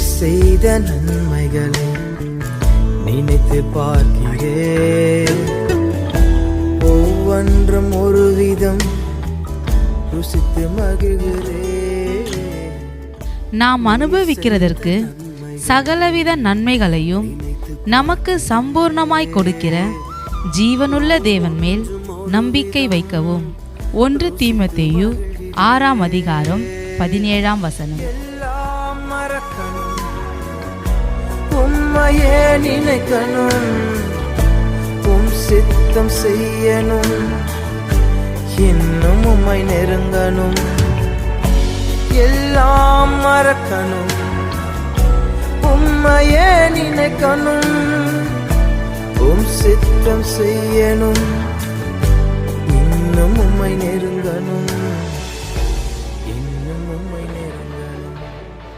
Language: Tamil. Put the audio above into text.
செய்த நன்மைகளை நினைத்து பார்க்கிறேன் ஒவ்வொன்றும் ஒரு விதம் ருசித்து மகிழ்கிறேன் நாம் அனுபவிக்கிறதற்கு சகலவித நன்மைகளையும் நமக்கு சம்பூர்ணமாய் கொடுக்கிற ஜீவனுள்ள தேவன் மேல் நம்பிக்கை வைக்கவும். ஒன்று தீமத்தேயு ஆறாம் அதிகாரம் பதினேழாம் வசனம். உம்மையே நினைக்கணும். உம் சித்தம் செய்யணும். இன்னும் உம்மை நெருங்கணும். எல்லாம் மறக்கணும். உம்மையே நினைக்கணும். உம் சித்தம் செய்யணும். இன்னும் உம்மை நெருங்கணும்.